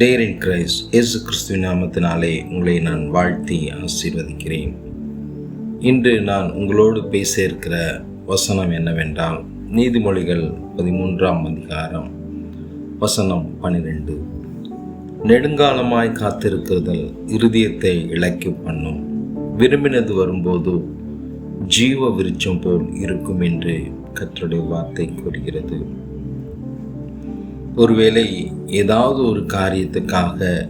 டேரின் Christ இயேசு கிறிஸ்துவின் நாமத்தினாலே உங்களை நான் வாழ்த்தி ஆசீர்வதிக்கிறேன். இன்று நான் உங்களோடு பேச இருக்கிற வசனம் என்னவென்றால் நீதிமொழிகள் பதிமூன்றாம் அதிகாரம் வசனம் பன்னிரெண்டு நெடுங்காலமாய் காத்திருக்கிறதல் இருதயத்தை இழக்கி பண்ணும். விரும்பினது வரும்போது ஜீவ விருச்சம் போல் இருக்கும் என்று கற்றுடைய வார்த்தை கூறுகிறது. ஒருவேளை ஏதாவது ஒரு காரியத்துக்காக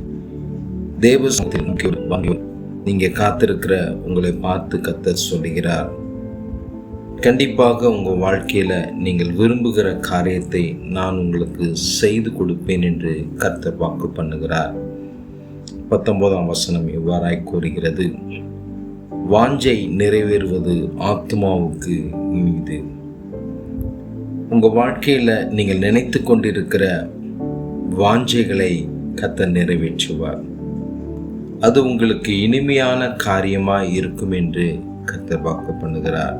தேவசனத்தில் முக்கிய நீங்கள் காத்திருக்கிற உங்களை பார்த்து கத்த சொல்லுகிறார். கண்டிப்பாக உங்கள் வாழ்க்கையில் நீங்கள் விரும்புகிற காரியத்தை நான் உங்களுக்கு செய்து கொடுப்பேன் என்று கர்த்தர் வாக்கு பண்ணுகிறார். பத்தொன்பதாம் வசனம் இவ்வாறாய் கூறுகிறது. வாஞ்சை நிறைவேறுவது ஆத்மாவுக்கு மீது. உங்கள் வாழ்க்கையில் நீங்கள் நினைத்து கொண்டிருக்கிற வாஞ்சைகளை கத்த நிறைவேற்றுவார். அது உங்களுக்கு இனிமையான காரியமாக இருக்கும் என்று கத்தர் வாக்கு பண்ணுகிறார்.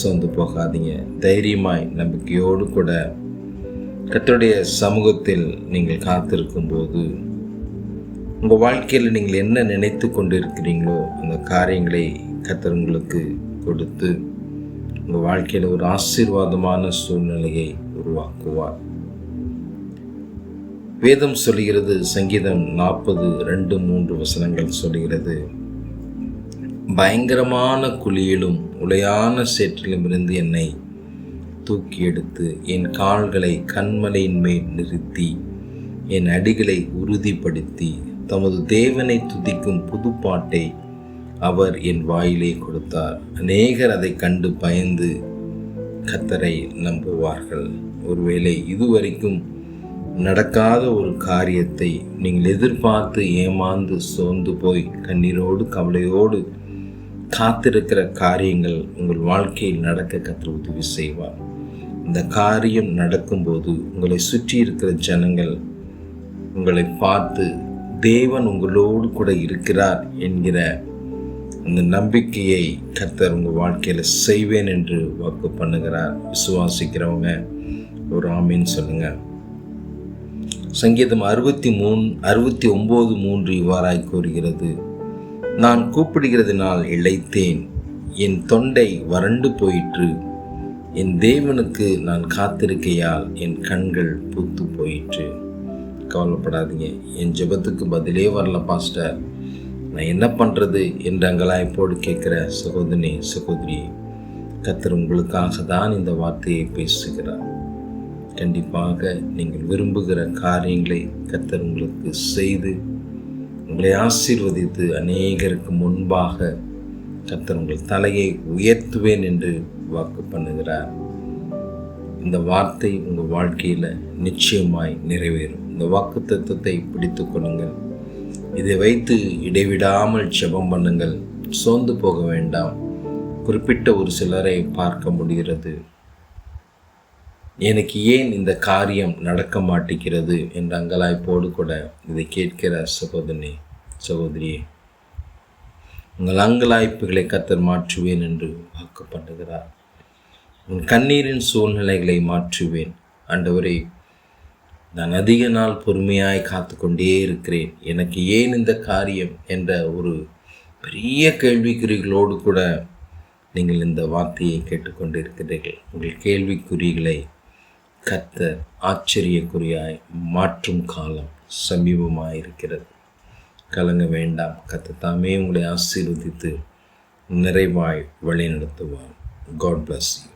சொந்து போகாதீங்க. தைரியமாய் நம்பிக்கையோடு கூட கத்தருடைய சமூகத்தில் நீங்கள் காத்திருக்கும் போது உங்கள் வாழ்க்கையில் நீங்கள் என்ன நினைத்து கொண்டிருக்கிறீங்களோ அந்த காரியங்களை கத்தர் உங்களுக்கு கொடுத்து உங்கள் வாழ்க்கையில் ஒரு ஆசீர்வாதமான சூழ்நிலையை உருவாக்குவார். வேதம் சொல்கிறது சங்கீதம் நாற்பது ரெண்டு மூன்று வசனங்கள் சொல்கிறது பயங்கரமான குழியிலும் உலையான சேற்றிலும் இருந்து என்னை தூக்கி எடுத்து என் கால்களை கண்மலையின் மேல் நிறுத்தி என் அடிகளை உறுதிப்படுத்தி தமது தேவனை துதிக்கும் புதுப்பாட்டை அவர் என் வாயிலே கொடுத்தார். அநேகர் அதை கண்டு பயந்து கத்தரை நம்புவார்கள். ஒருவேளை இதுவரைக்கும் நடக்காத ஒரு காரியத்தை நீங்கள் எதிர்பார்த்து ஏமாந்து சோர்ந்து போய் கண்ணீரோடு கவலையோடு காத்திருக்கிற காரியங்கள் உங்கள் வாழ்க்கையில் நடக்க கற்று உதவி செய்வார். இந்த காரியம் நடக்கும்போது உங்களை சுற்றி இருக்கிற ஜனங்கள் உங்களை பார்த்து தேவன் உங்களோடு கூட இருக்கிறார் என்கிற இந்த நம்பிக்கையை கர்த்தர் உங்கள் வாழ்க்கையில் செய்வேன் என்று வாக்கு பண்ணுகிறார். விசுவாசிக்கிறவங்க ஒரு ஆமின்னு சொல்லுங்கள் சங்கீதம் அறுபத்தி மூணு அறுபத்தி ஒம்பது மூன்று இவ்வாறாய் கூறுகிறது. நான் கூப்பிடுகிறதுனால் இழைத்தேன் என் தொண்டை வறண்டு போயிற்று. என் தேவனுக்கு நான் காத்திருக்கையால் என் கண்கள் பூத்து போயிற்று. கவலைப்படாதீங்க. என் ஜெபத்துக்கு பதிலே வரல பாஸ்டர். நான் என்ன பண்ணுறது என்று அங்கலாய்ப்போடு கேட்குற சகோதரி சகோதரி கத்தர் உங்களுக்காக தான் இந்த வார்த்தையை பேசுகிறார். கண்டிப்பாக நீங்கள் விரும்புகிற காரியங்களை கத்தர் உங்களுக்கு செய்து உங்களை ஆசீர்வதித்து அநேகருக்கு முன்பாக கத்தர் உங்கள் தலையை உயர்த்துவேன் என்று வாக்கு பண்ணுகிறார். இந்த வார்த்தை உங்கள் வாழ்க்கையில் நிச்சயமாய் நிறைவேறும். இந்த வாக்கு தத்துவத்தை பிடித்து கொள்ளுங்கள். இதை வைத்து இடைவிடாமல் ஜெபம் பண்ணுங்கள். சோர்ந்து போக வேண்டாம். குறிப்பிட்ட ஒரு சிலரை பார்க்க முடிகிறது. எனக்கு ஏன் இந்த காரியம் நடக்க மாட்டேங்கிறது என்ற அங்கலாய்ப்போடு கூட இதை கேட்கிற சகோதரி சகோதரியே. உங்கள் அங்கலாய்ப்புகளை கத்தர் மாற்றுவேன் என்று வாக்கு பண்ணுகிறார் உன் கண்ணீரின் சூழ்நிலைகளை மாற்றுவேன். அண்டவரை நான் அதிக நாள் பொறுமையாய் காத்து கொண்டே இருக்கிறேன். எனக்கு ஏன் இந்த காரியம்? என்ற ஒரு பெரிய கேள்விக்குறிகளோடு கூட நீங்கள் இந்த வார்த்தையை கேட்டுக்கொண்டிருக்கிறீர்கள். உங்கள் கேள்விக்குறிகளை கத்த ஆச்சரியக்குறியாய் மாற்றும் காலம் சமீபமாக இருக்கிறது கலங்க வேண்டாம். கத்த தாமே உங்களை ஆசீர்வதித்து நிறைவாய் வழிநடத்துவார். God bless you